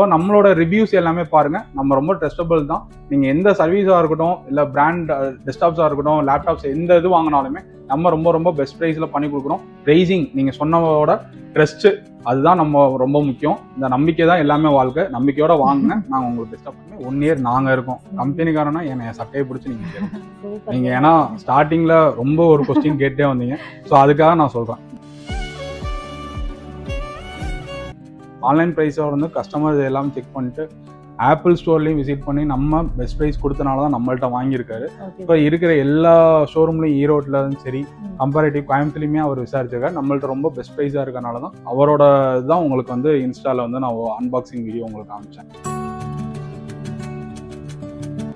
So நம்மளோட reviews எல்லாமே பாருங்க. நம்ம ரொம்ப ட்ரஸ்டபிள் தான். நீங்க எந்த சர்வீஸாக இருக்கட்டும் இல்லை பிராண்ட் டெஸ்க்டாப்ஸாக இருக்கட்டும் லேப்டாப்ஸ் எந்த இது வாங்கினாலுமே நம்ம ரொம்ப ரொம்ப பெஸ்ட் ப்ரைஸில் பண்ணி கொடுக்குறோம். ப்ரைஸிங் நீங்கள் சொன்னவோட ட்ரஸ்ட் அதுதான் நம்ம ரொம்ப முக்கியம். இந்த நம்பிக்கை தான் எல்லாமே வாழ்க்கை. நம்பிக்கையோட வாங்கின நாங்கள் உங்களுக்கு பெஸ்ட்டாக பண்ணி ஒன் இயர் நாங்கள் இருக்கோம். கம்பெனிக்காரனா என்னை சட்டையை பிடிச்சி நீங்கள் கேளுங்க. Super. நீங்க ஏன்னா ஸ்டார்டிங்ல ரொம்ப ஒரு கொஸ்டின் கேட்டே வந்தீங்க. ஸோ அதுக்காக நான் சொல்றேன். ஆன்லைன் ப்ரைஸை வந்து கஸ்டமர் எல்லாம் செக் பண்ணிட்டு ஆப்பிள் ஸ்டோர்லையும் விசிட் பண்ணி நம்ம பெஸ்ட் ப்ரைஸ் கொடுத்தனால தான் நம்மள்ட்ட வாங்கியிருக்காரு. இப்போ இருக்கிற எல்லா ஷோரூம்லையும் ஈரோட்லையும் சரி. கம்பேரிட்டிவ் கோயம்புத்தூர்லையுமே அவர் விசாரிச்சிருக்காரு நம்மள்ட்ட ரொம்ப பெஸ்ட் ப்ரைஸாக இருக்கனால தான் அவரோட தான் உங்களுக்கு வந்து இன்ஸ்டால வந்து நான் அன்பாக்சிங் வீடியோ உங்களுக்கு காமிச்சேன்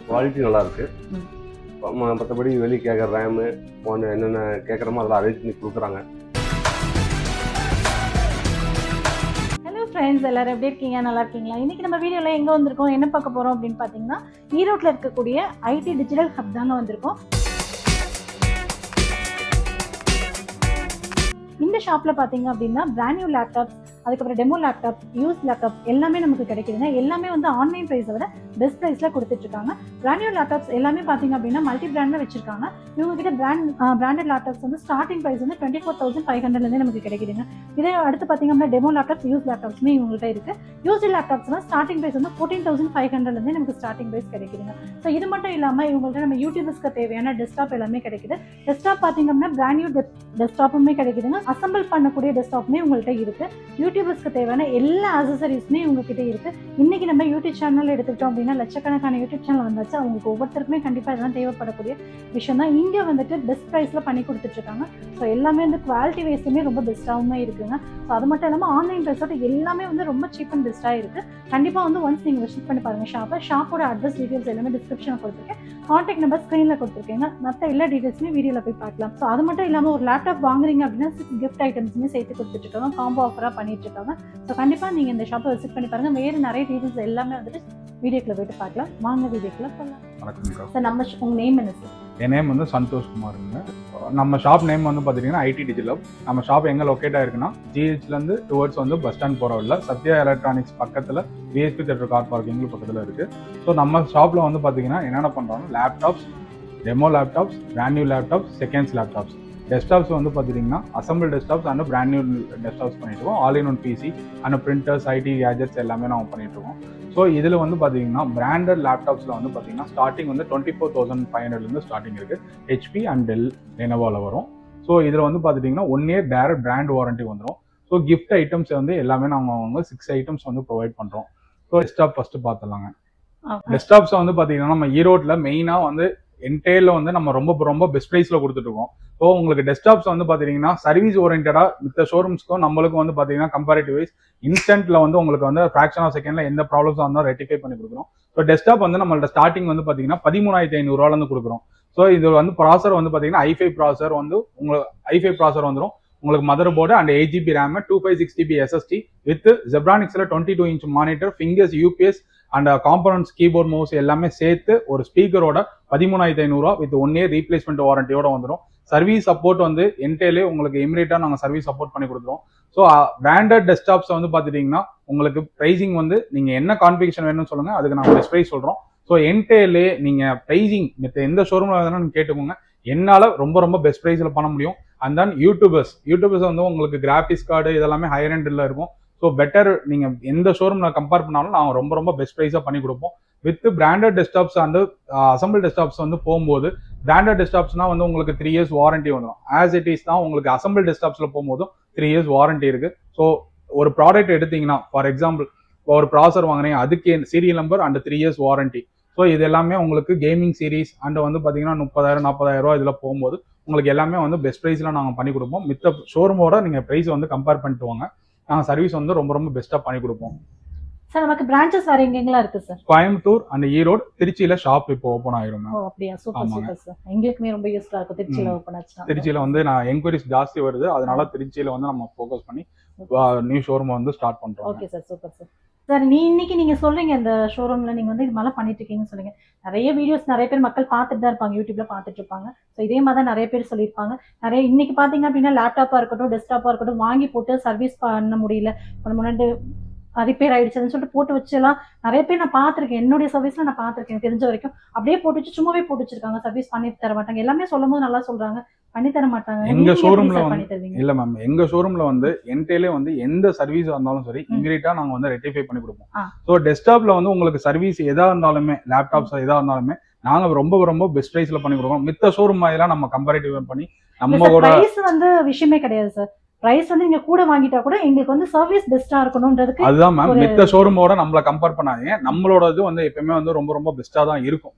குவாலிட்டி நல்லா இருக்கு ம். ம- மற்றபடி வெளியே கேட்குற ரேமு என்னென்ன கேட்குறமோ அதெல்லாம் அரேஞ்ச் பண்ணி கொடுக்குறாங்க ஃப்ரெண்ட்ஸ் எல்லாரும் எப்படி இருக்கீங்க? நல்லா இருக்கீங்களா? இன்றைக்கி நம்ம வீடியோவில் எங்கே வந்திருக்கோம்? என்ன பார்க்க போகிறோம் அப்படின்னு பார்த்தீங்கன்னா ஈரோட்டில் இருக்கக்கூடிய ஐடி டிஜிட்டல் ஹப் தாங்க வந்திருக்கோம். இந்த ஷாப்பில் பார்த்தீங்க அப்படின்னா பிராண்ட் நியூ லேப்டாப் அதுக்கப்புறம் டெமோ லேப்டாப் யூஸ் லேப்டாப் எல்லாமே நமக்கு கிடைக்குதுங்க. எல்லாமே வந்து ஆன்லைன் ப்ரைஸை விட பெஸ்ட் ப்ரைஸ்ல கொடுத்துட்ருக்காங்க. பிராண்ட் நியூ லேப்டாப்ஸ் எல்லாமே பார்த்தீங்க அப்படின்னா மல்டி பிராண்டில் வச்சிருக்காங்க. இவங்க கிட்ட பிராண்ட் பிராண்டட் லேப்டாப்ஸ் வந்து ஸ்டார்டிங் ப்ரைஸ் வந்து டுவெண்ட்டி ஃபோர் தௌசண்ட் ஃபைவ் ஹண்ட்ரட்லேருந்து நமக்கு கிடைக்குதுங்க. இதே அடுத்து பார்த்தீங்க அப்படின்னா டெமோ லேப்டாப்ஸ் யூஸ் லேப்டாப்ஸ்மே இவங்கள்ட்ட இருக்கு. யூஸ் லேப்டாப்ஸ்லாம் ஸ்டார்டிங் ப்ரைஸ் வந்து ஃபோர்டீன் தௌசண்ட் ஃபைவ் ஹண்ட்ரட்லேருந்து நமக்கு ஸ்டார்டிங் ப்ரைஸ் கிடைக்குதுங்க. ஸோ இது மட்டும் இல்லாமல் இவங்கள்ட்ட நம்ம யூடியூபர்ஸ்க்கு தேவையான டெஸ்க்டாப் எல்லாமே கிடைக்குது. டெஸ்க்டாப் பார்த்தீங்க அப்படின்னா பிராண்ட் நியூ டெஸ்க்டாப்புமே கிடைக்குதுங்க. அசம்பிள் பண்ணக்கூடிய டெஸ்க்டாப்புமே உங்கள்கிட்ட இருக்கு. யூடியூபர்ஸ்க்கு தேவையான எல்லா அசசரிஸுமே உங்ககிட்ட இருக்கு. இன்னைக்கு நம்ம யூடியூப் சேனல் எடுத்துக்கிட்டோம் அப்படின்னா லட்சக்கணக்கான யூடியூப் சேனல் வந்தாச்சு. அவங்களுக்கு ஒவ்வொருத்தருக்குமே கண்டிப்பாக இதெல்லாம் தேவைப்படக்கூடிய விஷயம் தான். இங்கே வந்துட்டு பெஸ்ட் ப்ரைஸில் பண்ணி கொடுத்துட்ருக்காங்க. ஸோ எல்லாமே வந்து குவாலிட்டி வைஸுமே ரொம்ப பெஸ்ட்டாகவுமே இருக்குங்க. ஸோ அது மட்டும் இல்லாமல் ஆன்லைன் ப்ரைஸோட எல்லாமே வந்து ரொம்ப சீப் அண்ட் பெஸ்ட்டாக இருக்குது கண்டிப்பாக வந்து ஒன்ஸ் நீங்கள் விசிட் பண்ணி பாருங்கள் ஷாப்பை ஷாப்போட அட்ரஸ் டீட்டெயில்ஸ் எல்லாமே டிஸ்கிரிப்ஷனில் கொடுத்துருக்கேன். காண்டாக்ட் நம்பர் ஸ்க்ரீனில் கொடுத்துருக்கேங்க. மற்ற எல்லா டீட்டெயில்ஸுமே வீடியோவில் போய் பார்க்கலாம். ஸோ அது மட்டும் இல்லாமல் ஒரு லேப்டாப் வாங்குறீங்க அப்படின்னா சிக்ஸ் கிஃப்ட் ஐட்டம்ஸுமே சேர்த்து கொடுத்துட்ருக்காங்க. காம்போ ஆஃபராக பண்ணிட்டு இருக்காங்க ஸோ கண்டிப்பாக நீங்கள் இந்த ஷாப்பை விசிட் பண்ணி பாருங்கள் வேறு நிறைய டீட்டெயில்ஸ் எல்லாமே வந்துட்டு வீடியோக்குள்ள போயிட்டு பார்க்கலாம். வாங்க வீடியோக்குள்ள போகலாம் வணக்கம் சார் நம்ம உங்கள் நேம் என்ன சார் என் நேம் வந்து சந்தோஷ் குமாருங்க. நம்ம ஷாப் நேம் வந்து பார்த்தீங்கன்னா ஐடி டிஜிட்டல் நம்ம ஷாப் எங்கே லொக்கேட் ஆயிருக்குன்னா ஜிஹெச்லேருந்து டுவர்ட்ஸ் வந்து பஸ் ஸ்டாண்ட் போகிற சத்யா எலக்ட்ரானிக்ஸ் பக்கத்தில் விஎஸ்பி தேட்டர் கார் பார்க்கிங் பக்கத்தில் இருக்குது ஸோ நம்ம ஷாப்பில் வந்து பார்த்தீங்கன்னா என்னென்ன பண்ணுறோம் laptops demo laptops brand new laptops seconds laptops desktops வந்து பார்த்துட்டிங்கன்னா assemble desktops and brand new desktops பண்ணிட்டு இருக்கோம். All in one PC and printers IT gadgets எல்லாமே நம்ம பண்ணிட்டு இருக்கோம். ஸோ இதில் வந்து பார்த்தீங்கன்னா பிராண்டட் லேப்டாப்ஸில் வந்து பார்த்தீங்கன்னா ஸ்டார்டிங் வந்து டுவெண்ட்டி ஃபோர் தௌசண்ட் ஃபைவ் ஹண்ட்ரட்லேருந்து ஸ்டார்டிங் இருக்குது ஹெச்பி அண்ட் டெல் லெனோவாவில் வரும். ஸோ இதில் வந்து பார்த்துட்டிங்கன்னா one year direct brand warranty வந்துடும் ஸோ கிஃப்ட் ஐட்டம்ஸ் வந்து எல்லாமே நாங்கள் வந்து சிக்ஸ் ஐட்டம்ஸ் வந்து ப்ரொவைட் பண்ணுறோம் ஸோ டெஸ்க்டாப் ஃபஸ்ட்டு பார்த்துலாங்க டெஸ்க்டாப்ஸை வந்து பார்த்தீங்கன்னா நம்ம ஈரோட்டில் மெயினாக வந்து என்டையர்ல வந்து நம்ம ரொம்ப ரொம்ப பெஸ்ட் ப்ரைஸில் கொடுத்துட்ருக்கோம் ஸோ உங்களுக்கு டெஸ்க்டாப்ஸ் வந்து பார்த்தீங்கன்னா சர்வீஸ் ஓரியன்டாக மித்த ஷோரூம்ஸ்க்கும் நம்மளுக்கும் வந்து பார்த்தீங்கன்னா கம்பேரிட்டிவ் வைஸ் இன்ஸ்டன்ட்ல வந்து உங்களுக்கு வந்து ஃப்ராக்ஷன் ஆஃப் செகண்ட்ல எந்த ப்ராப்ளம்ஸ் இருந்தாலும் ரெட்டிஃபை பண்ணி கொடுக்குறோம். ஸோ டெஸ்க்டாப் வந்து நம்மள்ட்ட ஸ்டார்டிங் வந்து பார்த்தீங்கன்னா பதிமூணாயிரத்தி ஐநூறுரூவாலேருந்து கொடுக்குறோம். ஸோ இது வந்து ப்ராசர் வந்து பார்த்தீங்கன்னா ஐஃபை ப்ராசர் வந்து உங்களுக்கு ஐஃபை ப்ராசர் வந்துடும் உங்களுக்கு motherboard and eight GB RAM two five six GB SSD with ஜெப்ரானிக்ஸில் twenty two inch monitor fingers UPS and components keyboard mouse எல்லாமே சேர்த்து ஒரு ஸ்பீக்கரோட பதிமூணாயிரத்தி ஐநூறுரூவா வித் ஒன் இயர் ரீப்ளேஸ்மெண்ட் வாரண்டியோட வந்துடும் சர்வீஸ் சப்போர்ட் வந்து என்டேலே உங்களுக்கு இமிடியேட்டாக நாங்கள் சர்வீஸ் சப்போர்ட் பண்ணி கொடுத்துருவோம். ஸோ பிராண்டட் டெஸ்க்டாப்ஸ் வந்து பார்த்துட்டிங்கன்னா உங்களுக்கு ப்ரைசிங் வந்து நீங்கள் என்ன கான்ஃபிகேஷன் வேணும்னு சொல்லுங்கள் அதுக்கு நாங்கள் பெஸ்ட் ப்ரைஸ் சொல்கிறோம் ஸோ என்டேலே நீங்கள் ப்ரைசிங் மற்ற எந்த ஷோரூமில் வேணாலும் கேட்டுக்கோங்க. என்னால் ரொம்ப ரொம்ப பெஸ்ட் ப்ரைஸில் பண்ண முடியும். அண்ட் தென் யூடியூபர்ஸ் யூடியூபர்ஸ் வந்து உங்களுக்கு கிராஃபிக்ஸ் கார்டு இதெல்லாமே ஹையர் எண்டில் இருக்கும். ஸோ பெட்டர் நீங்கள் எந்த ஷோரூமில் கம்பேர் பண்ணாலும் நாங்கள் ரொம்ப ரொம்ப பெஸ்ட் ப்ரைஸாக பண்ணி கொடுப்போம். With branded desktops and assemble desktops வந்து போகும்போது பிராண்டட் டெஸ்க்டாப்ஸ்னால் வந்து உங்களுக்கு த்ரீ இயர்ஸ் வாரண்ட்டி வந்துடும் ஆஸ் இட் இஸ் தான் உங்களுக்கு அசம்பிள் டெஸ்க்டாப்ஸில் போகும்போதும் த்ரீ இயர்ஸ் வாரண்டி இருக்குது ஸோ ஒரு ப்ராடக்ட் எடுத்தீங்கன்னா ஃபார் எக்ஸாம்பிள் ஒரு ப்ராசர் வாங்கினீங்க அதுக்கு serial number and three years warranty so இது எல்லாமே உங்களுக்கு கேமிங் சீரிஸ் அண்ட் வந்து பார்த்தீங்கன்னா முப்பதாயிரம் நாற்பதாயிரம் ரூபா இதில் போகும்போது உங்களுக்கு எல்லாமே வந்து பெஸ்ட் ப்ரைஸில் நாங்கள் பண்ணி கொடுப்போம். மித்த ஷோரூமோட நீங்கள் ப்ரைஸ் வந்து கம்பேர் பண்ணிட்டு வாங்க. நாங்கள் சர்வீஸ் வந்து ரொம்ப ரொம்ப பெஸ்ட்டாக பண்ணி கொடுப்போம். சார் நமக்கு பிரான்ச்சஸ் வேற எங்கெங்கெல்லாம் இருக்கு சார் கோயம்புத்தூர் அண்ட் ஈரோடு திருச்சியில் ஷாப் இப்போ ஓப்பன் ஆயிரும் ஓ அப்படியா? சூப்பர். சூப்பர் சார் எங்களுக்குமே ரொம்ப யூஸ்ஃபுல்லா இருக்கும். திருச்சியில ம். ஓப்பன் ஆச்சுன்னா. திருச்சியில் வந்து நான் என்கொயரிஸ் ஜாஸ்தி வருது. அதனால திருச்சியில் வந்து நம்ம ஃபோக்கஸ் பண்ணி நியூ ஷோரூம் வந்து ஸ்டார்ட் பண்றோம். Okay sir super sir sir நீ இன்னைக்கு நீங்க சொல்றீங்க இந்த ஷோரூம்ல நீங்க வந்து இது மாதிரிலாம் பண்ணிட்டு இருக்கீங்கன்னு சொல்லுங்க நிறைய வீடியோஸ் நிறைய பேர் மக்கள் பார்த்துட்டு தான் இருப்பாங்க யூடியூப்ல பார்த்துட்டு இருப்பாங்க. ஸோ இதே மாதிரி தான் நிறைய பேர் சொல்லியிருப்பாங்க. நிறைய இன்னைக்கு பாத்தீங்க அப்படின்னா லேப்டாப்பா இருக்கட்டும் டெஸ்க்டாப்பா இருக்கட்டும் வாங்கி போட்டு சர்வீஸ் பண்ண முடியல. முன்னாடி ரிப்பேர் ஆயிடுச்சுன்னு சொல்லிட்டு போட்டு வச்சுலாம். நிறைய பேர் நான் பார்த்திருக்கேன். என்னுடைய சர்வீஸ்ல நான் பார்த்திருக்கேன். தெரிஞ்ச வரைக்கும். அப்படியே போட்டு வச்சு சும்மாவே போட்டு வச்சிருக்காங்க. சர்வீஸ் பண்ணி தர மாட்டாங்க. எல்லாமே சொல்லும் போது நல்லா சொல்றாங்க. பண்ணி தர மாட்டாங்க. எங்க நீங்க எப்படி showroom ல sir வந்து- பண்ணி தருவீங்க? இல்ல மேம் எங்க ஷோரூம்ல வந்து என்டேலே வந்து எந்த சர்வீஸ் இருந்தாலும் சரி. இமீடியட்டா நாங்க வந்து ரெட்டிஃபை பண்ணி. கொடுப்போம். ஸோ டெஸ்க்டாப்ல வந்து உங்களுக்கு சர்வீஸ் எதா இருந்தாலுமே லேப்டாப்ஸ் எதா இருந்தாலுமே நாங்க ரொம்ப ரொம்ப பெஸ்ட் பிரைஸ்ல பண்ணி கொடுப்போம் மித்த ஷோரூம் மாதிரிலாம் நம்ம கம்பேரிட்டிவ் பண்ணி நம்ம கூட பிரைஸ் வந்து விஷயமே கிடையாது சார் பிரைஸ் வந்து நீங்க கூட வாங்கிட்டா கூட எங்களுக்கு வந்து சர்வீஸ் பெஸ்டா இருக்கணும்ன்றதுக்கு அதுதான் மேம் மித்த ஷோரூமோட நம்மள கம்பேர் பண்ணாதீங்க. நம்மளோட இது வந்து எப்பயுமே வந்து ரொம்ப ரொம்ப பெஸ்டா தான் இருக்கும்.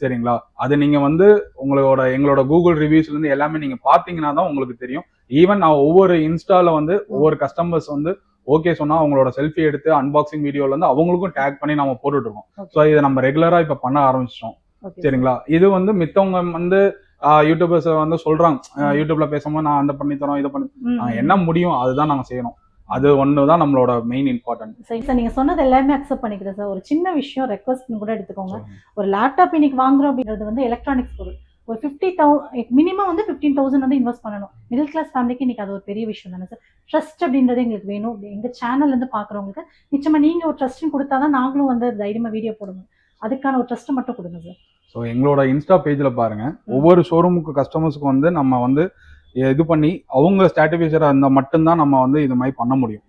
சரிங்களா? அது நீங்க வந்து உங்களோட எங்களோட கூகுள் ரிவ்யூஸ்ல இருந்து எல்லாமே நீங்க பாத்தீங்கன்னா தான் உங்களுக்கு தெரியும். ஈவன் நான் ஒவ்வொரு இன்ஸ்டால வந்து ஒவ்வொரு கஸ்டமர்ஸ் வந்து ஓகே சொன்னா அவங்களோட செல்ஃபி எடுத்து அன்பாக்சிங் வீடியோல இருந்து அவங்களுக்கும் டேக் பண்ணி நம்ம போட்டுட்டு இருக்கோம். ஸோ இதை நம்ம ரெகுலரா இப்ப பண்ண ஆரம்பிச்சிட்டோம். சரிங்களா? இது வந்து மித்தவங்க வந்து யூடியூபர்ஸ் வந்து சொல்றாங்க. யூடியூப்ல பேசும்போது நான் அந்த பண்ணி தரோம் இதை பண்ணி என்ன முடியும் அதுதான் நாங்க செய்யணும். அது ஒன்று தான் நம்மளோட மெயின் இம்பார்ட்டன்ட் சரி சார் நீங்க சொன்னது எல்லாமே அக்செப்ட் பண்ணிக்கிறேன் சார் ஒரு சின்ன விஷயம் ரெக்வஸ்ட் கூட எடுத்துக்கோங்க. ஒரு லேப்டாப் இன்னைக்கு வாங்குறோம் அப்படின்றது வந்து எலக்ட்ரானிக்ஸ் பொருள். ஒரு ஃபிஃப்டி தௌ மினிமம் வந்து ஃபிஃப்டீன் தௌசண்ட் வந்து இன்வெஸ்ட் பண்ணணும். மிடில் கிளாஸ் ஃபேமிலிக்கு இன்னைக்கு அது ஒரு பெரிய விஷயம் தானே சார் ட்ரஸ்ட் அப்படின்றது எங்களுக்கு வேணும். எங்க சேனல்ல இருந்து பாக்குறவங்களுக்கு நிச்சயமா நீங்க ஒரு ட்ரஸ்ட்டும் கொடுத்தாதான் நாங்களும் வந்து தைரியமா வீடியோ போடணும். அதுக்கான ஒரு ட்ரஸ்ட் மட்டும் கொடுங்க சார் ஸோ எங்களோட இன்ஸ்டா பேஜில் பாருங்க. ஒவ்வொரு ஷோரூமுக்கு கஸ்டமர்ஸ்க்கு வந்து நம்ம வந்து இது பண்ணி அவங்க ஸ்டாட்டிஃபிஷராக இருந்தால் மட்டும்தான் நம்ம வந்து இது மாதிரி பண்ண முடியும்.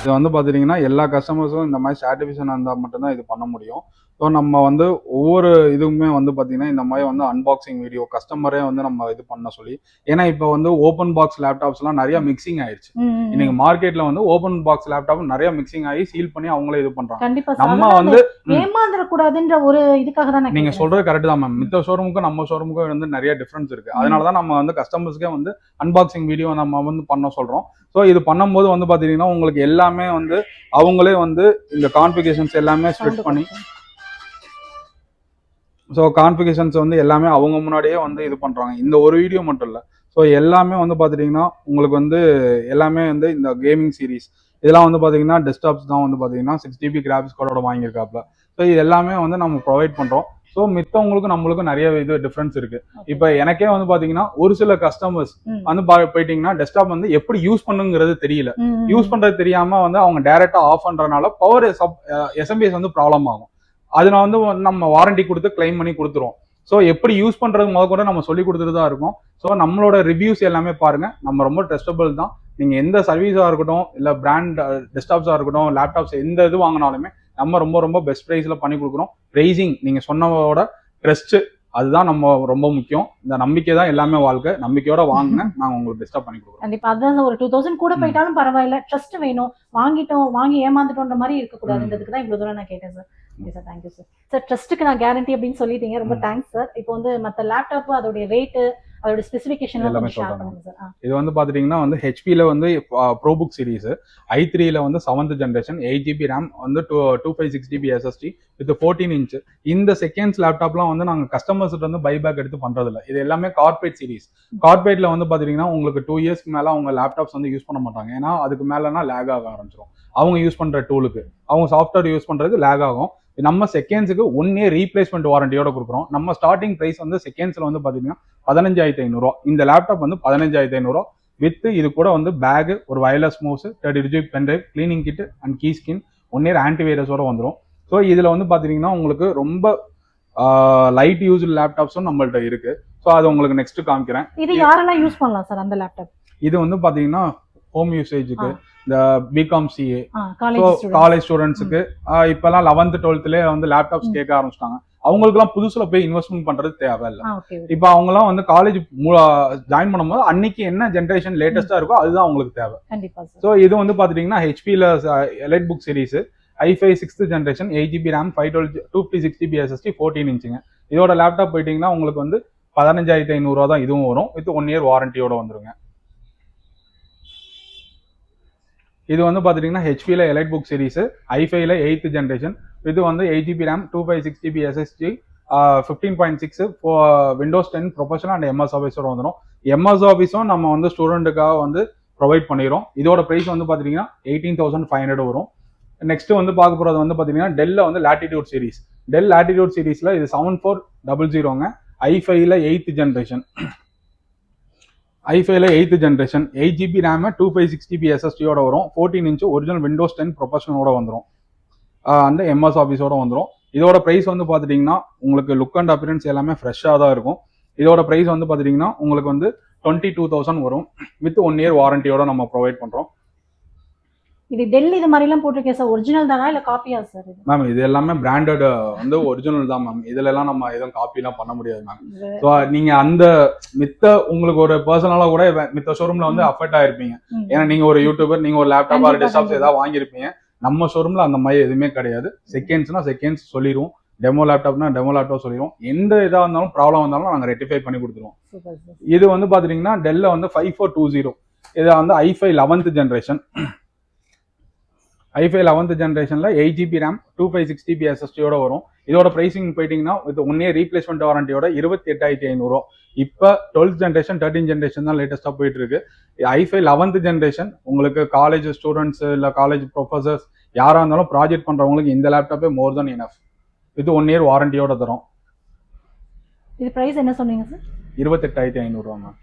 இது வந்து பார்த்துட்டிங்கன்னா எல்லா கஸ்டமர்ஸும் இந்த மாதிரி சாட்டிஃபிகேஷன் இருந்தால் மட்டும்தான் இது பண்ண முடியும். ஸோ நம்ம வந்து ஒவ்வொரு இதுவுமே வந்து பார்த்தீங்கன்னா இந்த மாதிரி வந்து அன்பாக்சிங் வீடியோ கஸ்டமரே வந்து நம்ம இது பண்ண சொல்லி ஏன்னா இப்போ வந்து ஓப்பன் பாக்ஸ் லேப்டாப்ஸ்லாம் நிறைய மிக்சிங் ஆயிடுச்சு இன்னைக்கு மார்க்கெட்ல வந்து ஓப்பன் பாக்ஸ் லேப்டாப் நிறைய மிக்சிங் ஆகி சீல் பண்ணி அவங்களே இது பண்றாங்க நம்ம வந்து. ஏமாந்துட கூடாதுன்ற ஒரு இதுக்காக தான் நீங்க. சொல்றது கரெக்ட் தான் மேம் மித்த ஷோரூமுக்கும் நம்ம ஷோரூமுக்கும் வந்து நிறைய டிஃபரன்ஸ் இருக்கு அதனால தான் நம்ம வந்து கஸ்டமர்ஸ்க்கே வந்து அன்பாக்சிங் வீடியோ நம்ம வந்து பண்ண சொல்றோம் ஸோ இது பண்ணும்போது வந்து பாத்தீங்கன்னா உங்களுக்கு எல்லாமே வந்து அவங்களே வந்து இந்த கான்ஃபிகேஷன்ஸ் எல்லாமே ஸ்ப்ரெட் பண்ணி. ஸோ கான்ஃபிகேஷன்ஸ் வந்து எல்லாமே அவங்க முன்னாடியே வந்து இது பண்றாங்க. இந்த ஒரு வீடியோ மட்டும் இல்லை. ஸோ எல்லாமே வந்து பார்த்துட்டிங்கன்னா உங்களுக்கு வந்து எல்லாமே வந்து இந்த கேமிங் சீரிஸ் இதெல்லாம் வந்து பார்த்தீங்கன்னா டெஸ்க்டாப்ஸ் தான் வந்து பார்த்தீங்கன்னா சிக்ஸ் ஜிபி கிராஃபிக்ஸ் கார்டோட வாங்கியிருக்காப்ல ஸோ இது எல்லாமே வந்து நம்ம ப்ரொவைட் பண்ணுறோம் ஸோ மித்தவங்களுக்கும் நம்மளுக்கும் நிறைய இது டிஃப்ரென்ஸ் இருக்கு. இப்போ எனக்கே வந்து பார்த்தீங்கன்னா ஒரு சில கஸ்டமர்ஸ். வந்து பா- போயிட்டீங்கன்னா டெஸ்க்டாப் வந்து எப்படி யூஸ் பண்ணுங்கிறது தெரியல. யூஸ் பண்றது தெரியாம வந்து அவங்க டைரக்டா ஆஃப் பண்றதுனால பவர் சப் எஸ்எம்பிஎஸ் வந்து ப்ராப்ளம் ஆகும். அது நான் வந்து நம்ம வாரண்டி கொடுத்து கிளைம் பண்ணி கொடுத்துருவோம். ஸோ எப்படி யூஸ் பண்றது முத கூட நம்ம சொல்லி கொடுத்துட்டு தான் இருக்கோம். ஸோ நம்மளோட ரிவ்யூஸ் எல்லாமே பாருங்க. நம்ம ரொம்ப ட்ரஸ்டபிள் தான். நீங்க எந்த சர்வீஸா இருக்கட்டும் இல்ல பிராண்ட் டெஸ்க்டாப்ஸா இருக்கட்டும் லேப்டாப்ஸ் எந்த இது வாங்கினாலுமே நம்ம ரொம்ப ரொம்ப பெஸ்ட் ப்ரைஸ்ல பண்ணி கொடுக்குறோம். ப்ரைசிங் நீங்க சொன்னவோட ட்ரஸ்ட் அதுதான் நம்ம ரொம்ப முக்கியம். இந்த நம்பிக்கை தான் எல்லாமே வாழ்க்கை. நம்பிக்கையோட வாங்குங்க. நாங்க உங்களுக்கு பெஸ்டா பண்ணி கொடுக்குறோம். கண்டிப்பா. அதான் ஒரு டூ தௌசண்ட் கூட. போயிட்டாலும் பரவாயில்ல. ட்ரஸ்ட் வேணும். வாங்கிட்டோம் வாங்கி ஏமாந்துட்டோன்ற மாதிரி இருக்கக்கூடாதுன்றதுக்கு தான் இவ்வளவு தூரம் நான் கேட்டேன் sir. Okay sir thank you sir sir ட்ரஸ்ட்டுக்கு நான் கேரண்டி அப்படின்னு சொல்லிட்டீங்க. ரொம்ப. தேங்க்ஸ் சார் இப்போ வந்து மற்ற லேப்டாப் அதோடைய ரேட்டு அதோட ஸ்பெசிஃபிகேஷன் எல்லாமே ஆ. இது வந்து பாத்துட்டீங்கன்னா வந்து ஹெச்பியில் வந்து ப்ரோபுக் சீரிஸ் ஐ த்ரீல வந்து seventh generation eight GB RAM வந்து two two five six GB SSD with fourteen inch இந்த செகண்ட்ஸ் லேப்டாப்லாம் வந்து நாங்கள் கஸ்டமர்ஸ் வந்து பைபேக் எடுத்து பண்றதில்ல. இது எல்லாமே கார்பரேட் சீரிஸ் கார்பரேட்ல வந்து பாத்தீங்கன்னா உங்களுக்கு டூ இயர்ஸ்க்கு மேல அவங்க லேப்டாப்ஸ் வந்து யூஸ் பண்ண மாட்டாங்க. ஏன்னா அதுக்கு மேலனா லேக் ஆக ஆரம்பிச்சிடும் அவங்க யூஸ் பண்ற டூலுக்கு அவங்க சாஃப்ட்வேர் யூஸ் பண்றதுக்கு லேக் ஆகும். நம்ம செகண்ட்ஸுக்கு ஒன் இயர் ரீப்ளேஸ்மெண்ட் வாரண்டியோட கொடுக்குறோம். நம்ம ஸ்டார்டிங் பிரைஸ் வந்து செகண்ட்ஸ்ல வந்து பாத்தீங்கன்னா பதினஞ்சாயிரத்தி ஐநூறுரூவா இந்த லேப்டாப் வந்து பதினஞ்சாயிரத்தி ஐநூறுரூவா வித் இது கூட வந்து பேக் ஒரு wireless mouse thirty ரிஜிப் pen drive cleaning kit and key skin one year ஆன்டிவைரஸோட வந்துடும் ஸோ இதில் வந்து பார்த்தீங்கன்னா உங்களுக்கு ரொம்ப லைட் யூஸ் லேப்டாப்ஸும் நம்மள்ட்ட இருக்கு. ஸோ அது உங்களுக்கு நெக்ஸ்ட் காமிக்கிறேன். இது யாரெல்லாம் யூஸ் பண்ணலாம் சார் அந்த லேப்டாப் இது வந்து பார்த்தீங்கன்னா ஹோம் யூசேஜுக்கு இந்த பிகாம் சிஏ ஸோ காலேஜ் ஸ்டூடெண்ட்ஸுக்கு இப்பெல்லாம் லெவன்த் டுவெல்த்லேயே வந்து லேப்டாப்ஸ். கேட்க ஆரம்பிச்சிட்டாங்க. அவங்களுக்குலாம் புதுசுல போய் இன்வெஸ்ட்மெண்ட் பண்றது தேவையில்லை. இப்போ அவங்கலாம் வந்து காலேஜ் ஜாயின் பண்ணும்போது அன்னைக்கு என்ன ஜென்ரேஷன் லேட்டஸ்டா இருக்கோ அதுதான் அவங்களுக்கு தேவை. ஸோ இது வந்து பாத்துட்டீங்கன்னா ஹெச்பியில் elite book series i five sixth generation eight GB RAM five twelve two fifty six GB SSD fourteen இன்ச்சுங்க இதோட லேப்டாப் போயிட்டீங்கன்னா உங்களுக்கு வந்து பதினஞ்சாயிரத்தி ஐநூறுரூவா தான் இதுவும் வரும். வித் ஒன் இயர் வாரண்டியோட வந்துருங்க. இது வந்து பார்த்துட்டிங்கன்னா ஹெச்பியில் எலைட் புக் சீரிஸு ஐஃபைல எயித்து ஜென்ரேஷன் இது வந்து eight GB RAM two five six GB SSD fifteen point six Windows ten professional and MS ஆஃபீஸோட வந்துடும் எம்எஸ் ஆஃபீஸும் நம்ம வந்து ஸ்டூடெண்ட்டுக்காக வந்து ப்ரொவைட் பண்ணிடுறோம் இதோட ப்ரைஸ் வந்து பார்த்தீங்கன்னா எயிட்டீன் தௌசண்ட் ஃபைவ் ஹண்ட்ரட் வரும். நெக்ஸ்ட் வந்து பார்க்க போகிறது வந்து பார்த்தீங்கன்னா டெல்ல வந்து லாட்டிடியூட் சீரிஸ் டெல் லாட்டிடியூட் சீரிஸில் இது செவன் ஃபோர் டபுள் ஜீரோங்க ஐஃபைல eighth generation ஐஃபைல eighth generation eight GB RAM two five six GB எஸ்எஸ்டியோட வரும். Fourteen inch original Windows ten ப்ரொஃபஷனோட வந்துடும் அந்த எம்எஸ் ஆஃபீஸோட வந்துடும் இதோட ப்ரைஸ் வந்து பார்த்துட்டிங்கன்னா உங்களுக்கு லுக் அண்ட் அப்பியரன்ஸ் எல்லாமே ஃப்ரெஷ்ஷாக தான் இருக்கும். இதோட ப்ரைஸ் வந்து பார்த்துட்டிங்கன்னா உங்களுக்கு வந்து டுவெண்ட்டி டூ தௌசண்ட் வரும் வித் ஒன் இயர் வாரண்டியோட நம்ம ப்ரொவைட் பண்ணுறோம் இது டெல் இது மாதிரி எல்லாம் போட்டிருக்கேன் சார். ஒரிஜினல் தானா இல்ல காப்பியா சார் இது? மேம் இது எல்லாமே பிராண்டட் வந்து ஒரிஜினல் தான் மேம் இதுல எல்லாம் நம்ம எதுவும் காப்பிலாம் பண்ண முடியாது மேம் ஸோ நீங்க அந்த மித்த உங்களுக்கு ஒரு பர்சனலா கூட மித்த ஷோரூம்ல வந்து ம். அஃபெக்ட் ஆயிருப்பீங்க. ஏன்னா நீங்க ஒரு யூடியூபர் நீங்க ஒரு லேப்டாப் ஆர் கண்டிப்பா. ஏதாவது வாங்கியிருப்பீங்க. நம்ம ஷோரூம்ல அந்த மாதிரி எதுவுமே கிடையாது. செகண்ட்ஸ்னா செகண்ட்ஸ் சொல்லிடுவோம் டெமோ லேப்டாப்னா டெமோ லேப்டாப் சொல்லிடுவோம் எந்த இதாக இருந்தாலும் ப்ராப்ளம் வந்தாலும் நாங்கள் ரெட்டிஃபை பண்ணி கொடுத்துருவோம். இது வந்து பாத்துட்டீங்கன்னா டெல்ல வந்து ஃபைவ் ஃபோர் டூ ஜீரோ இது வந்து i five eleventh generation i five eleventh ஜென்ரேஷன்ல eight GB RAM two five six GB எஸ்எஸ்டியோட வரும். இதோட பிரைசிங் போயிட்டீங்கன்னா வித் ஒன் இயர் ரீப்ளேஸ்மெண்ட் வாரண்டியோட இருபத்தி எட்டாயிரத்தி ஐநூறுவா இப்போ டுவெல்த் ஜென்ரேஷன் தேர்ட்டின் ஜென்ரேஷன் தான் லேட்டஸ்ட்டாக போயிட்டு இருக்கு ஐஃபை லெவன்த் ஜென்ரேஷன் உங்களுக்கு காலேஜ் ஸ்டூடெண்ட்ஸ் இல்லை காலேஜ் ப்ரொஃபசர்ஸ் யாராக இருந்தாலும் ப்ராஜெக்ட் பண்ணுறவங்களுக்கு இந்த லேப்டாப்பே மோர் தென் இனஃப் இது ஒன் இயர் வாரண்டியோட தரும். இது பிரைஸ் என்ன சொன்னீங்க சார் இருபத்தெட்டாயிரத்தி ஐநூறுரூவா மேம்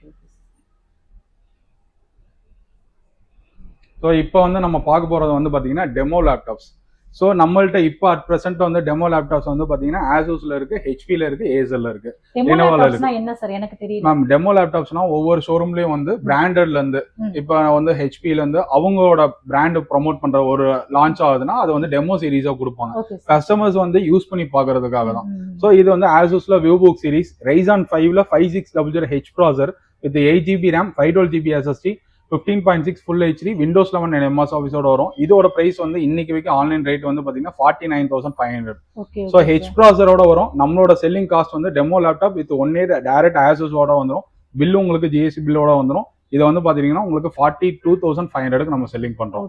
ஸோ இப்போ வந்து நம்ம பார்க்க போகிறது வந்து பார்த்தீங்கன்னா டெமோ லேப்டாப்ஸ் ஸோ நம்மள்ட்ட இப்போ அட் ப்ரெசென்ட் வந்து டெமோ லேப்டாப்ஸ் வந்து பார்த்தீங்கன்னா ஆசூஸில் இருக்கு ஹெச்பியில் இருக்கு ஏசரில் இருக்கு. Lenovo-ல லேப்டாப்ஸ்னா என்ன சார் எனக்கு தெரியல மேம் டெமோ லேப்டாப்ஸ்னா ஒவ்வொரு ஷோரூம்லேயும் வந்து பிராண்டட்ல இருந்து. இப்போ வந்து ஹெச்பில இருந்து அவங்களோட பிராண்ட் ப்ரொமோட் பண்ற ஒரு லான்ச் ஆகுதுன்னா அது வந்து டெமோ சீரீஸாக கொடுப்பாங்க. கஸ்டமர்ஸ் வந்து யூஸ் பண்ணி பார்க்கறதுக்காக தான். ஸோ இது வந்து ஆசூஸ்ல விவோ புக் சீரிஸ் ரைசான் ஃபைவ்ல five six double zero H processor with eight GB RAM five twelve GB SSD fifteen point six full HD Windows eleven MS ஆஃபீஸோட வரும். இதோட பிரைஸ் வந்து இன்னைக்கு வரைக்கும் ஆன்லைன் ரேட் வந்து பார்த்தீங்கன்னா forty nine thousand five hundred so H ப்ராசரோட வரும். நம்மளோட selling cost வந்து demo laptop with one year direct ஆசஸோட வந்துடும் பில்லு உங்களுக்கு ஜிஎஸ்டி பில்லோட வந்துடும் இதை வந்து பார்த்தீங்கன்னா உங்களுக்கு ஃபார்ட்டி டூ தௌசண்ட் ஃபைவ் ஹண்ட்ரடுக்கு நம்ம செல்லிங் பண்ணுறோம்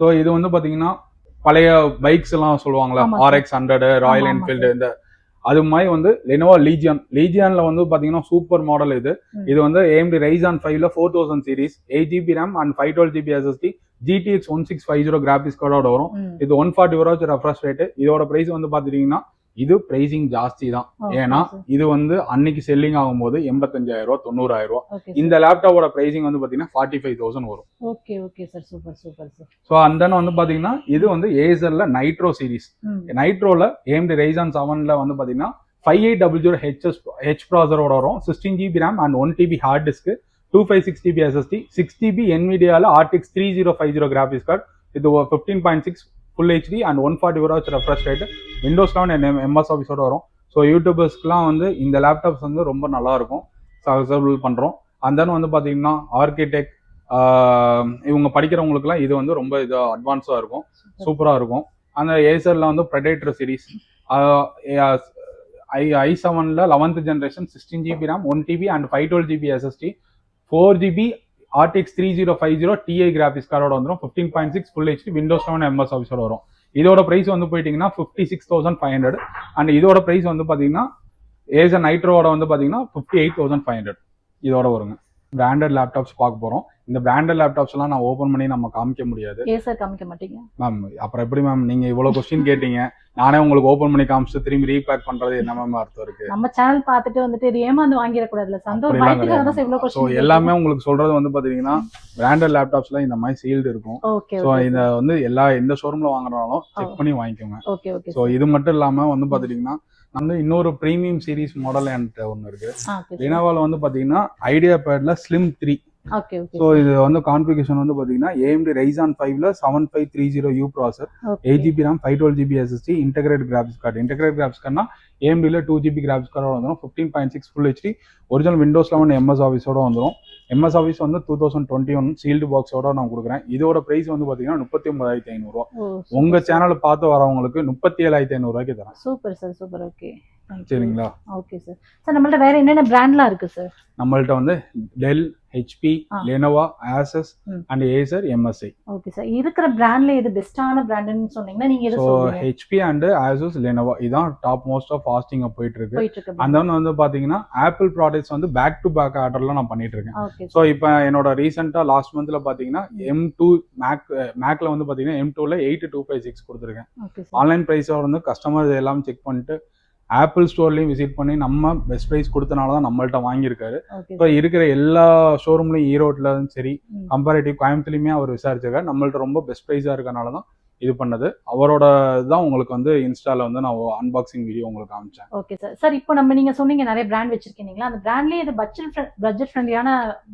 ஸோ இது வந்து பாத்தீங்கன்னா பழைய பைக்ஸ் எல்லாம் சொல்லுவாங்கல்ல ஆமா ஆர்எக்ஸ் ஹண்ட்ரட் ராயல் என்ஃபீல்டு இந்த அது மாதிரி வந்து லெனோவா லீஜியன் லீஜியன்ல வந்து பாத்தீங்கன்னா சூப்பர் மாடல் இது. இது வந்து ஏஎம்டி ரைசான் ஃபைவ்ல four thousand series eight GB RAM and five twelve GB SSD GTX one six five zero graphics கார்டோட வரும். இது ஒன் ஃபார்ட்டி வரும் ரெஃப்ரெஷ் ரேட்டு இதோட பிரைஸ் வந்து பாத்துட்டீங்கன்னா இது பிரைசிங் ஜாஸ்தி தான் Okay, ஏன்னா. இது வந்து அன்னைக்கு செல்லிங் ஆகும்போது எண்பத்தஞ்சாயிரம் ரூபா தொண்ணூறாயிரம் ரூபா. இந்த லேப்டாப்போட பிரைசிங் வந்து பாத்தீங்கன்னா ஃபார்ட்டி ஃபைவ் தௌசண்ட் வரும். Okay okay sir super super sir so அந்த வந்து பாத்தீங்கன்னா இது வந்து ஏசர்ல நைட்ரோ சீரிஸ் நைட்ரோல ஏஎம்டி ரைசான் செவன்ல வந்து பாத்தீங்கன்னா five eight double zero HS H ப்ராசரோட வரும். Sixteen GB RAM and one TB hard disk two five six GB SSD six GB என்விடியால RTX three zero five zero graphics card இது fifteen point six full HD and one forty four hours refresh rate Windows eleven MS ஆஃபீஸோட வரும். So யூடியூபர்ஸ்க்குலாம் வந்து இந்த laptops வந்து ரொம்ப நல்லாயிருக்கும் இருக்கும். பண்ணுறோம் அந்த தென் வந்து பார்த்தீங்கன்னா ஆர்கிடெக்ட் இவங்க படிக்கிறவங்களுக்குலாம் இது வந்து ரொம்ப இது அட்வான்ஸாக இருக்கும். சூப்பராக இருக்கும். அந்த ஏசரில் வந்து ப்ரெடேட்டர் சீரிஸ் ஐ ஐ செவனில் eleventh generation sixteen GB RAM one TB and five twelve GB SSD four GB RTX three zero five zero TI graphics கார்டோட வந்துடும் fifteen point six full HD Windows seven MS ஆஃபீஸோட வரும். இதோட price வந்து போயிட்டீங்கன்னா fifty six thousand five hundred and இதோட price வந்து பார்த்தீங்கன்னா Acer நைட்ரோட வந்து பார்த்தீங்கன்னா fifty eight thousand five hundred இதோட வருங்க. பிராண்டட் லேப்டாப்ஸ் பார்க்க போகிறோம் இந்த பிராண்டட் லேப்டாப்ஸ்லாம் நான் ஓப்பன் பண்ணி நம்ம காமிக்க முடியாது. ஏ சார் காமிக்க மாட்டீங்க? மேம் அப்புறம் எப்படி மேம் நீங்க இவ்வளவு கொஸ்டின் கேட்டீங்க. நானே உங்களுக்கு ஓபன் பண்ணி காமிச்சு திரும்பி ரீபேக் பண்றது என்ன மேம் அர்த்தம் இருக்கு? நம்ம சேனல் பார்த்துட்டு வந்துட்டு இது ஏமாந்து பயத்துக்காக தான் இவ்வளவு ஸோ கொஸ்டின் எல்லாமே உங்களுக்கு சொல்றது வந்து பாத்தீங்கன்னா பிராண்டட் லேப்டாப்ஸ்ல இந்த மாதிரி சீல்டு இருக்கும். ஸோ இந்த வந்து எல்லா எந்த ஷோரூம்ல வாங்குறாலும் செக் பண்ணி வாங்கிக்கோங்க. ஓகே ஓகே ஸோ இது மட்டும் இல்லாம வந்து பாத்துட்டீங்கன்னா வந்து இன்னொரு ப்ரீமியம் சீரிஸ் மாடல் என்கிட்ட ஒன்று இருக்கு. ஓகே லினோவால வந்து பாத்தீங்கன்னா ஐடியா பேட்ல ஸ்லிம் த்ரீ ஓகே ஸோ இது வந்து கான்ஃபிகேஷன் வந்து பாத்தீங்கன்னா ஏஎம்டி ரைசான் ஃபைவ்ல seven five three zero U processor eight GB RAM five twelve GB SSD integrate graphics card integrate graphics கார்டுனா ஏஎம்டியில் டூ ஜிபி கிராஃபிக்ஸ் கார்டு வந்துடும் fifteen point six full HD original Windows eleven MS ஆஃபீஸோட வந்துடும் MS office வந்து two thousand twenty one sealed பாக்ஸோட நான் கொடுக்குறேன். இதோட price வந்து பார்த்தீங்கன்னா முப்பத்தி ஒன்பதாயிரத்தி ஐநூறுரூவா உங்க சேனலை பார்த்து வரவங்களுக்கு முப்பத்தி ஏழாயிரத்தி ஐநூறுரூவாய்க்கு தரேன். Super sir super. ஓகே சரிங்களா? ஓகே சார் சார் நம்மள்ட்ட வேற என்னென்ன பிராண்ட்லாம் இருக்கு சார் நம்மள்ட்ட வந்து Dell HP. Lenovo Asus. And Acer MSI okay sir இருக்கிற பிராண்ட்ல எது பெஸ்டான பிராண்ட்னு சொன்னீங்கன்னா நீங்க எது ஸோ சொல்லுவீங்க ஹெச்பி அண்ட் ஆசஸ் லெனோவா இதான் டாப் மோஸ்ட் ஆஃப் ஃபாஸ்டிங் போயிட்டு இருக்கு அந்த ஒன்று வந்து பாத்தீங்கன்னா ஆப்பிள் ப்ராடக்ட்ஸ் வந்து பேக் டு பேக் ஆர்டர்ல நான் பண்ணிட்டு இருக்கேன் ஸோ இப்போ என்னோட ரீசெண்டாக லாஸ்ட் மந்த்ல பாத்தீங்கன்னா எம் டூ மேக் மேக்ல வந்து பாத்தீங்கன்னா எம் டூல எயிட் டூ ஃபைவ் சிக்ஸ் கொடுத்துருக்கேன். ஆன்லைன் ப்ரைஸோட வந்து கஸ்டமர் எல்லாம் செக் பண்ணிட்டு ஆப்பிள் ஸ்டோர்லயும் விசிட் பண்ணி நம்ம பெஸ்ட் ப்ரைஸ் கொடுத்தனால தான் நம்மள்ட்ட வாங்கியிருக்காரு. இப்போ இருக்கிற எல்லா ஷோரூம்லையும் ஈரோட்லயும் சரி. கம்பேரிட்டிவ் கோயம்புத்தூர்லையுமே அவர் விசாரிச்சிருக்காரு. நம்மள்ட்ட ரொம்ப பெஸ்ட் ப்ரைஸாக இருக்கனால தான் இது பண்ணது. அவரோட தான் உங்களுக்கு வந்து இன்ஸ்டால வந்து நான் அன்பாக்சிங் வீடியோ உங்களுக்கு காமிச்சேன். ஓகே சார் சார் இப்போ நம்ம நீங்க சொன்னீங்க நிறைய பிராண்ட் வச்சிருக்கீங்களா? அந்த பிராண்ட்லயே இது பட்ஜெட் பட்ஜெட் ஃப்ரெண்ட்லியான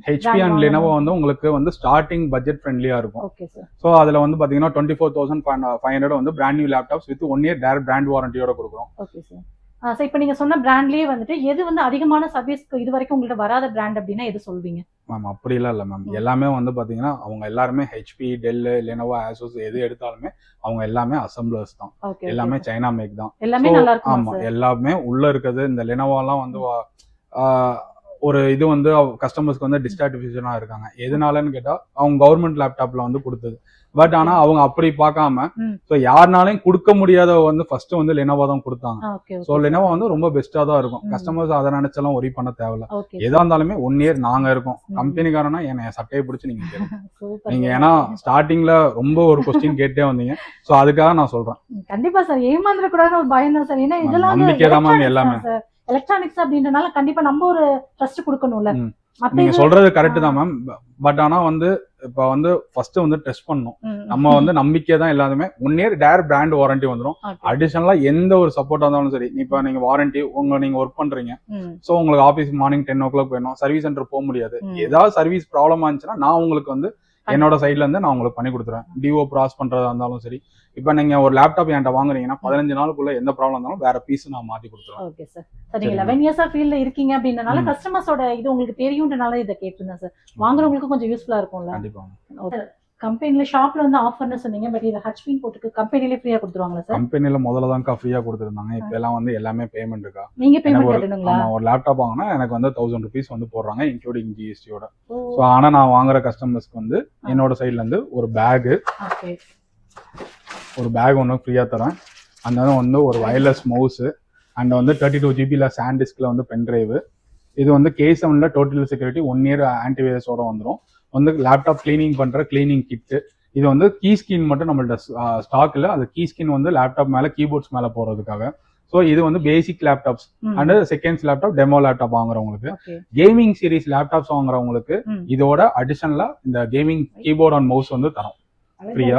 ஹெச்பி அண்ட். லெனோவோ வந்து உங்களுக்கு வந்து ஸ்டார்டிங் பட்ஜெட் ஃப்ரெண்ட்லியாக இருக்கும். ஓகே சார் ஸோ அதில் வந்து பார்த்தீங்கன்னா twenty four thousand five hundred வந்து brand new laptops with one year direct brand வாரண்டியோட கொடுக்குறோம். ஓகே சார் சார் இப்போ நீங்க சொன்ன பிராண்ட்லயே வந்துட்டு எது வந்து அதிகமான சர்வீஸ்க்கு இது வரைக்கும் உங்கள்ட்ட வராத பிராண்ட் அப்படின்னா எது சொல்வீங்க? மேம் அப்படிலாம் இல்லை மேம். எல்லாமே வந்து பார்த்தீங்கன்னா அவங்க எல்லாருமே ஹெச்பி டெல்லு லெனோவோ ஆசோஸ் எது எடுத்தாலுமே அவங்க எல்லாமே அசம்பிளர்ஸ் தான். எல்லாமே சைனா மேக் தான். எல்லாமே So, நல்லா இருக்கும் ஆமா சார் எல்லாமே உள்ள இருக்குது. இந்த லெனோவாலாம் வந்து ஒரு இது வந்து கஸ்டமர்ஸ்க்கு வந்து டிஸ்டாட்டிஃபிகேஷனா இருக்காங்க. எதனாலன்னு கேட்டா அவங்க கவர்மெண்ட் லேப்டாப்ல வந்து கொடுத்தது. பட் ஆனா அவங்க அப்படி பார்க்காம. ஸோ யாருனாலையும் கொடுக்க முடியாத வந்து ஃபர்ஸ்ட் வந்து லெனோவா தான் கொடுத்தாங்க. ஸோ லெனோவா வந்து ரொம்ப பெஸ்டா தான் இருக்கும். கஸ்டமர்ஸ் அதை நினைச்செல்லாம் ஒரி பண்ண தேவையில்ல. எதா இருந்தாலுமே ஒன் இயர் நாங்க இருக்கோம். கம்பெனிக்காரனா என்ன சட்டையை பிடிச்சி நீங்க நீங்க ஏன்னா ஸ்டார்டிங்ல ரொம்ப ஒரு கொஸ்டின் கேட்டே வந்தீங்க. ஸோ அதுக்காக நான் சொல்றேன். கண்டிப்பா சார். ஏமாந்துட கூடாதுன்னு ஒரு பயம் தான் சார். ஏன்னா இதெல்லாம் நம்பிக்கை தான் ma'am எல்லாமே. எலக்ட்ரானிக்ஸ் அப்படின்றனால கண்டிப்பா நம்ம ஒரு ட்ரஸ்ட் கொடுக்கணும்ல. நீங்க சொல்றது கரெக்ட் தான் மேம் பட் ஆனா வந்து இப்ப வந்து ஃபர்ஸ்ட் வந்து டெஸ்ட் பண்ணணும். ம், நம்ம வந்து நம்பிக்கை தான் எல்லாருமே. One year dare brand warranty வந்துடும். அடிஷனலா எந்த ஒரு சப்போர்ட்டா இருந்தாலும் சரி இப்ப நீங்க வாரண்டி உங்க நீங்க ஒர்க் பண்றீங்க. சோ உங்களுக்கு office morning ten o'clock போயிடணும். சர்வீஸ் சென்டர் போக முடியாது. ஏதாவது சர்வீஸ் ப்ராப்ளம் ஆச்சுன்னா நான் உங்களுக்கு வந்து என்னோட சைட்ல இருந்து நான் உங்களுக்கு பண்ணி கொடுத்துருவேன் டிஓ ப்ராஸ் பண்றதா இருந்தாலும் சரி. இப்ப நீங்க ஒரு லேப்டாப் என்கிட்ட வாங்குறீங்கன்னா பதினஞ்சு நாளுக்குள்ள எந்த ப்ராப்ளம் இருந்தாலும் வேற பீஸ் நான் மாத்தி கொடுத்துருவேன் ஓகே சார் சார் நீங்க. லெவன் இயர்ஸா ஃபீல்ட்ல இருக்கீங்க அப்படின்றனால. கஸ்டமர்ஸோட இது உங்களுக்கு தெரியும்ன்றனால இதை கேட்டிருந்தேன் சார் வாங்குறவங்களுக்கு கொஞ்சம் யூஸ்ஃபுல்லா இருக்கும்ல? கண்டிப்பா கம்பெனில ஷாப்ல வந்து ஆஃபர்னு சொன்னீங்க பட் இது ஹச்பின் போட்டுக்கு கம்பெனிலே ஃப்ரீயா கொடுத்துருவாங்களா சார் கம்பெனில முதல்ல தான் ஃப்ரீயா கொடுத்துருந்தாங்க இப்ப எல்லாம் வந்து எல்லாமே பேமெண்ட் இருக்கா? நீங்க எனக்கு பேமெண்ட் கட்டணுங்களா ஆமா ஒரு லேப்டாப் வாங்கினா எனக்கு வந்து தௌசண்ட் ருபீஸ் வந்து போடுறாங்க இன்க்ளூடிங் ஜிஎஸ்டியோட ஸோ ஆனா நான் வாங்குற கஸ்டமர்ஸ்க்கு வந்து என்னோட சைட்ல இருந்து ஒரு பேக் ஒரு பேக் ஒன்று ஃப்ரீயா தரேன். அந்த வந்து ஒரு வயர்லெஸ் மவுஸ் அண்ட் வந்து தேர்ட்டி டூ ஜிபியில் சாண்டிஸ்கில் வந்து பென் டிரைவ் இது வந்து கே செவனில் டோட்டல் செக்யூரிட்டி ஒன் இயர் ஆன்டிவைரஸோட வந்துடும் வந்து லேப்டாப் க்ளீனிங் பண்ணுற க்ளீனிங் கிட்டு இது வந்து கீ ஸ்கின் மட்டும் நம்மள்ட்ட ஸ்டாக் இல்லை. அது கீ ஸ்கின் வந்து லேப்டாப் மேலே கீபோர்ட்ஸ் மேலே போகிறதுக்காக ஸோ இது வந்து basic laptops and seconds laptop demo laptop வாங்குறவங்களுக்கு. கேமிங் சீரிஸ் லேப்டாப்ஸ் வாங்குறவங்களுக்கு இதோட அடிஷனலா இந்த கேமிங் கீபோர்ட் அண்ட் மவுஸ் வந்து தரோம். Priya.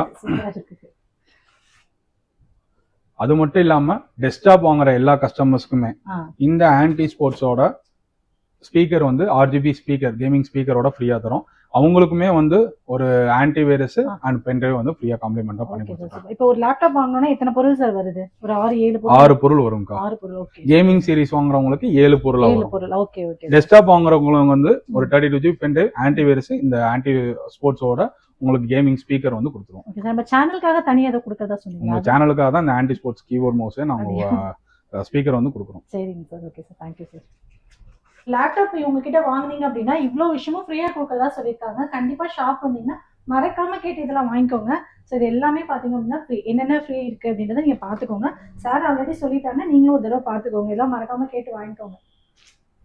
அது மட்டும் இல்லாம டெஸ்க்டாப் வாங்குற எல்லா கஸ்டமர்ஸ்க்குமே. இந்த ஆன்டி ஸ்போர்ட்ஸோட ஸ்பீக்கர் வந்து ஆர்ஜிபி ஸ்பீக்கர் கேமிங் ஸ்பீக்கரோட ஃப்ரீயா தரும். அவங்களுக்குமே வந்து ஒரு ஆன்டி வைரஸ். அண்ட் பென்ட்ரைவ் வந்து ஃப்ரீயா காம்ப்ளிமெண்டா பண்ணி கொடுத்துருக்காங்க. இப்போ ஒரு லேப்டாப் வாங்கணும்னா எத்தனை பொருள் சார் வருது? ஒரு ஆறு ஏழு பொருள்? ஆறு பொருள் வரும்க்கா. ஆறு பொருள் ஓகே கேமிங் சீரிஸ் வாங்குறவங்களுக்கு ஏழு பொருள் ஏழு பொருள் ஓகே ஓகே டெஸ்க்டாப் வாங்குறவங்களுக்கு வந்து ஒரு thirty two GB pen drive antivirus இந்த ஆன்டி ஸ்போர்ட்ஸோட உங்களுக்கு கேமிங் ஸ்பீக்கர் வந்து கொடுத்துருவோம் ஓகே சார் நம்ம சேனலுக்காக தனியா ஏதோ கொடுக்கறதா உங்க சொன்னீங்க சேனலுக்காக தான் இந்த ஆன்டி ஸ்போர்ட்ஸ் கீபோர்ட் மவுஸே நாங்க ஸ்பீக்கர் வந்து கொடுக்குறோம். சரிங்க sir okay sir thank you sir laptop இவங்க கிட்ட வாங்குனீங்க அப்படின்னா இவ்வளோ விஷயமும் ஃப்ரீயாக கொடுக்கறதா சொல்லியிருக்காங்க. கண்டிப்பாக ஷாப் வந்தீங்கன்னா மறக்காம கேட்டு இதெல்லாம் வாங்கிக்கோங்க. ஸோ இது எல்லாமே பார்த்தீங்க அப்படின்னா ஃப்ரீ என்னென்ன ஃப்ரீ இருக்கு அப்படின்றத நீங்கள் பார்த்துக்கோங்க சார் ஆல்ரெடி சொல்லிட்டாங்க. நீங்களும் ஒரு தடவை பார்த்துக்கோங்க எல்லாம் மறக்காம கேட்டு வாங்கிக்கோங்க.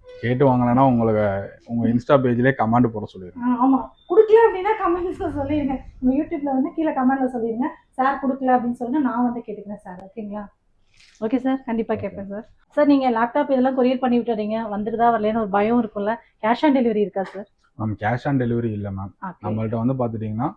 கேட்டு வாங்கினா உங்களுக்கு உங்க இன்ஸ்டா பேஜ்லயே கமெண்ட் போட சொல்லிடுறேன். ஆ, ஆமா. கொடுக்கல அப்படின்னா கமெண்ட்ஸ்ல சொல்லிருங்க உங்க யூடியூப்ல வந்து கீழே கமெண்ட்ல சொல்லிருங்க சார் கொடுக்கல அப்படின்னு சொல்லுங்க. நான் வந்து கேட்டுக்கிறேன் சார் ஓகேங்களா ஓகே சார் கண்டிப்பா கேட்பேன் சார் சார் நீங்க லேப்டாப் இதெல்லாம் கொரியர் பண்ணி விட்டுறீங்க. வந்துருதா வரலன்னு ஒரு பயம் இருக்கும்ல. கேஷ் ஆன் டெலிவரி இருக்கா sir ma'am cash on delivery இல்லை மேம் நம்மள்ட்ட வந்து பார்த்துட்டிங்கன்னா.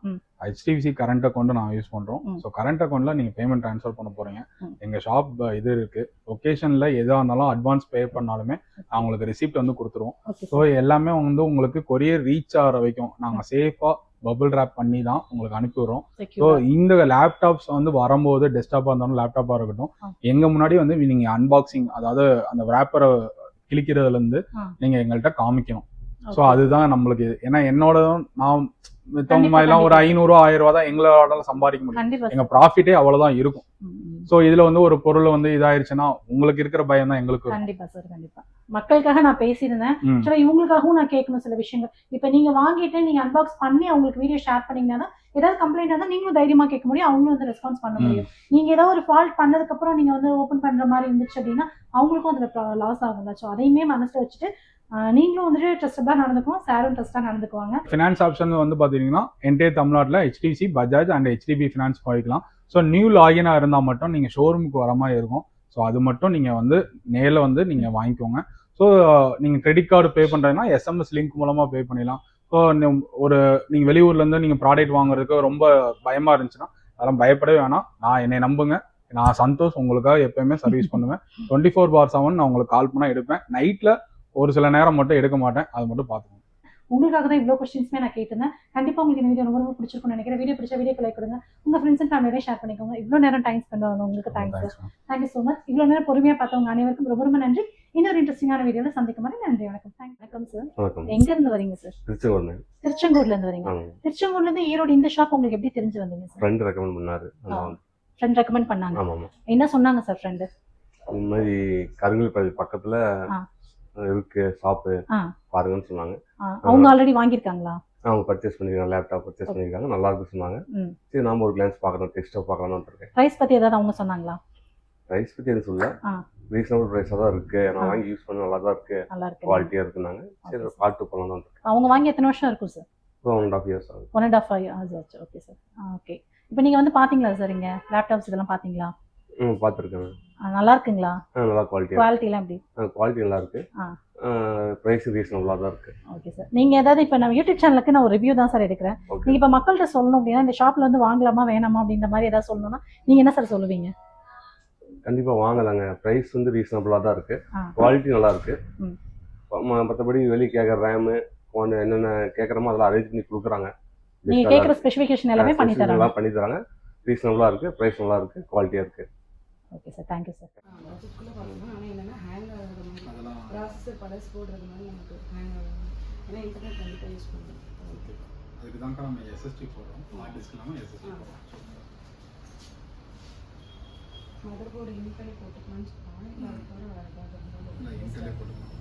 ஹெச்டிஎஃப்சி கரண்ட் அக்கௌண்ட் நான் யூஸ் பண்றோம். ம். ஸோ கரண்ட் அக்கௌண்ட்ல நீங்க பேமெண்ட் ட்ரான்ஸ்ஃபர் பண்ண போறீங்க. ம். எங்க ஷாப் இது இருக்கு. லொகேஷன்ல எதா இருந்தாலும் அட்வான்ஸ் பே பண்ணாலுமே நான் உங்களுக்கு ரிசிப்ட் வந்து கொடுத்துருவோம். ஸோ எல்லாமே வந்து உங்களுக்கு கொரியர் ரீச் ஆகிற வரைக்கும் நாங்க சேஃபா பபிள் ரேப் பண்ணி தான் உங்களுக்கு அனுப்பி விடுறோம். ஸோ இந்த லேப்டாப்ஸ் வந்து வரும்போது டெஸ்க்டாப்பாக இருந்தாலும் லேப்டாப்பாக இருக்கட்டும். ஆ. எங்க முன்னாடி வந்து நீங்க அன்பாக்சிங் அதாவது அந்த ரேப்பரை கிழிக்கிறதுல இருந்து ஆ. நீங்க எங்கள்கிட்ட காமிக்கணும். ஸோ அதுதான் நம்மளுக்கு ஏன்னா என்னோட நான் மித்தவங்க கண்டிப்பா, மாதிரிலாம் ஒரு. ஐநூறு ஆயிரம் ரூபா தான் எங்களோட சம்பாதிக்க முடியும் எங்க ப்ராஃபிட்டே அவ்வளவுதான் இருக்கும். ஸோ இதுல வந்து ஒரு பொருள் வந்து இதாயிருச்சுன்னா உங்களுக்கு இருக்கிற பயம் தான் எங்களுக்கு. கண்டிப்பா சார் கண்டிப்பா மக்களுக்காக நான் பேசியிருந்தேன். ஆக்சுவலா இவங்களுக்காகவும் நான் கேட்கணும் சில விஷயங்கள் இப்போ நீங்க வாங்கிட்டு நீங்க அன்பாக்ஸ் பண்ணி அவங்களுக்கு வீடியோ ஷேர் பண்ணீங்கன்னா ஏதாவது கம்ப்ளைண்ட் இருந்தால் நீங்களும் தைரியமா கேட்க முடியும் அவங்களும் வந்து ரெஸ்பான்ஸ் பண்ண. முடியும் நீங்க ஏதாவது ஒரு ஃபால்ட் பண்ணதுக்கு அப்புறம் நீங்க வந்து ஓப்பன் பண்ற மாதிரி இருந்துச்சு அப்படின்னா அவங்களுக்கும் அதுல லாஸ் ஆகும்ல ஸோ அதையுமே மனசுல வச்சுட்டு நீங்களும் வந்துட்டு ட்ரஸ்டபா நடந்துக்குவோம். சாரும் ட்ரஸ்டா நடந்துக்குவாங்க. ஃபினான்ஸ் ஆப்ஷன் வந்து பார்த்தீங்கன்னா என்டையர் தமிழ்நாட்டில் HDC Bajaj and HDB finance போய்க்கலாம் ஸோ நியூ லாகினாக இருந்தால் மட்டும் நீங்கள் ஷோரூமுக்கு வர மாதிரி இருக்கும். ஸோ அது மட்டும் நீங்கள் வந்து நேரில் வந்து நீங்கள் வாங்கிக்கோங்க. ஸோ நீங்கள் கிரெடிட் கார்டு பே பண்ணுறதுனா எஸ்எம்எஸ் லிங்க் மூலமாக பே பண்ணிடலாம். ஸோ ஒரு நீங்கள் வெளியூர்லேருந்து நீங்கள் ப்ராடக்ட் வாங்குறதுக்கு ரொம்ப பயமாக இருந்துச்சுன்னா அதெல்லாம் பயப்படவே வேணாம். நான் என்னை நம்புங்க. நான் சந்தோஷ் உங்களுக்காக எப்பயுமே சர்வீஸ் பண்ணுவேன். டுவெண்ட்டி ஃபோர் பார் செவன் நான் உங்களுக்கு கால் பண்ணால் எடுப்பேன். நைட்டில் ஒரு சில நேரம் மட்டும் எடுக்க மாட்டேன். அது மட்டும் பார்த்துக்கோங்க உங்களுக்காக தான் இவ்வளோ கொஸ்டின்ஸ்மே நான் கேட்டிருந்தேன். கண்டிப்பாக உங்களுக்கு இந்த வீடியோ ரொம்ப ரொம்ப பிடிச்சிருக்கும்னு நினைக்கிறேன். வீடியோ பிடிச்ச வீடியோ லைக் கொடுங்க. உங்கள் ஃப்ரெண்ட்ஸ் அண்ட் ஃபேமிலியோட ஷேர் பண்ணிக்கோங்க. இவ்வளோ நேரம் டைம் ஸ்பெண்ட் ஆகணும் உங்களுக்கு தேங்க்ஸ். தேங்க்யூ ஸோ மச் இவ்வளோ நேரம் பொறுமையாக பார்த்தவங்க அனைவருக்கும் ரொம்ப ரொம்ப நன்றி. இன்னொரு இன்ட்ரெஸ்டிங்கான வீடியோவில் சந்திக்கும் வரை நன்றி வணக்கம். தேங்க் வணக்கம் சார் வணக்கம். எங்கேருந்து வரீங்க சார் திருச்செங்கோடு திருச்செங்கூர்லேருந்து வரீங்க திருச்செங்கூர்லேருந்து ஈரோடு இந்த ஷாப் உங்களுக்கு எப்படி தெரிஞ்சு வந்தீங்க சார் ஃப்ரெண்டு ரெக்கமெண்ட் பண்ணாரு. ஃப்ரெண்ட் ரெக்கமெண்ட் பண்ணாங்க. என்ன சொன்னாங்க சார் ஃப்ரெண்டு இந்த மாதிரி கருங்கல் பக்கத்துல. இருக்கு ஷாப்பு. பாருங்கன்னு சொன்னாங்க. அவங்க ஆல்ரெடி வாங்கியிருக்காங்களா? அவங்க பர்ச்சேஸ் பண்ணிருக்காங்க லேப்டாப் பர்ச்சேஸ் பண்ணிருக்காங்க நல்லா இருக்கு சொன்னாங்க. சரி நாம ஒரு கிளான்ஸ் பார்க்கணும் டெஸ்ட்டை பார்க்கலாம்னு இருக்கேன். ப்ரைஸ் பற்றி ஏதாவது அவங்க சொன்னாங்களா? ப்ரைஸ் பத்தி எதுவும் சொல்ல. ரீசனபிள் ப்ரைஸாக தான் இருக்கு. நான். வாங்கி யூஸ் பண்ண நல்லா தான் இருக்கு. நல்லா இருக்கு. குவாலிட்டியா இருக்குனாங்க சரி. பார்த்து போகலாம் தான் அவங்க வாங்கி எத்தனை வருஷம் இருக்கும் sir one and half years ஆகுது. ஒன் அண்ட் ஆஃப் ஹவர்ஸ் ஆச்சு ஓகே சார் ஓகே இப்போ நீங்கள் வந்து பார்த்தீங்களா சார் இங்கே லேப்டாப்ஸ் இதெல்லாம் பார்த்தீங்களா ம் பார்த்துருக்கேன் நல்லா இருக்குங்களா நல்லா குவாலிட்டியாக குவாலிட்டிலாம் எப்படி? குவாலிட்டி நல்லா இருக்கு. ப்ரைஸ் ரீசனபிளாக தான் இருக்கு. ஓகே சார் நீங்கள் ஏதாவது இப்போ நம்ம யூடியூப் சேனலுக்கு நான் ஒரு ரிவ்யூ தான் சார் எடுக்கிறேன். நீங்கள் இப்போ மக்கள்கிட்ட சொல்லணும் அப்படின்னா இந்த ஷாப்பில் வந்து வாங்கலாமா வேணாமா அப்படின்ற மாதிரி ஏதாவது சொல்லணும்னா நீங்கள் என்ன சார் சொல்லுவீங்க? கண்டிப்பா வாங்கலாங்க. ப்ரைஸ் வந்து ரீசனபிளாக தான் இருக்கு. குவாலிட்டி நல்லா இருக்கு மற்றபடி வெளியே கேட்குற ரேமு ஃபோன் என்னென்ன கேட்குறமோ அதெல்லாம் அரேஞ்ச் பண்ணி கொடுக்குறாங்க. நீங்கள் கேட்குற ஸ்பெசிஃபிகேஷன் எல்லாமே பண்ணி தராங்க. பண்ணி தராங்க. ரீசனபிளாக இருக்கு. ப்ரைஸ் நல்லா இருக்கு. குவாலிட்டியாக இருக்கு. Okay sir thank you sir பட்ஜெட்குள்ளே பார்க்கணும் ஆனால் என்னென்னா ஹேங் ஆகுற மாதிரி ப்ராசஸர் பழசு போடுறது மாதிரி நமக்கு ஹேங் ஆகும் ஏன்னா இன்டர்நெட் கண்டிப்பாக யூஸ் பண்ணுறோம் அதுக்கு தான் நம்ம எஸ்எஸ்டி போடுறோம். ஹார்ட் டிஸ்க் இல்லாமல் எஸ்எஸ்டி ஆ. போடுறோம். மதர் போர்டு இன்டர்நெட் போட்டுக்கலாம்னு சொன்னாங்க இல்லை அது தவிர வேறு ஏதாவது இருந்தாலும் இன்டர்நெட் போட்டுக்கலாம்.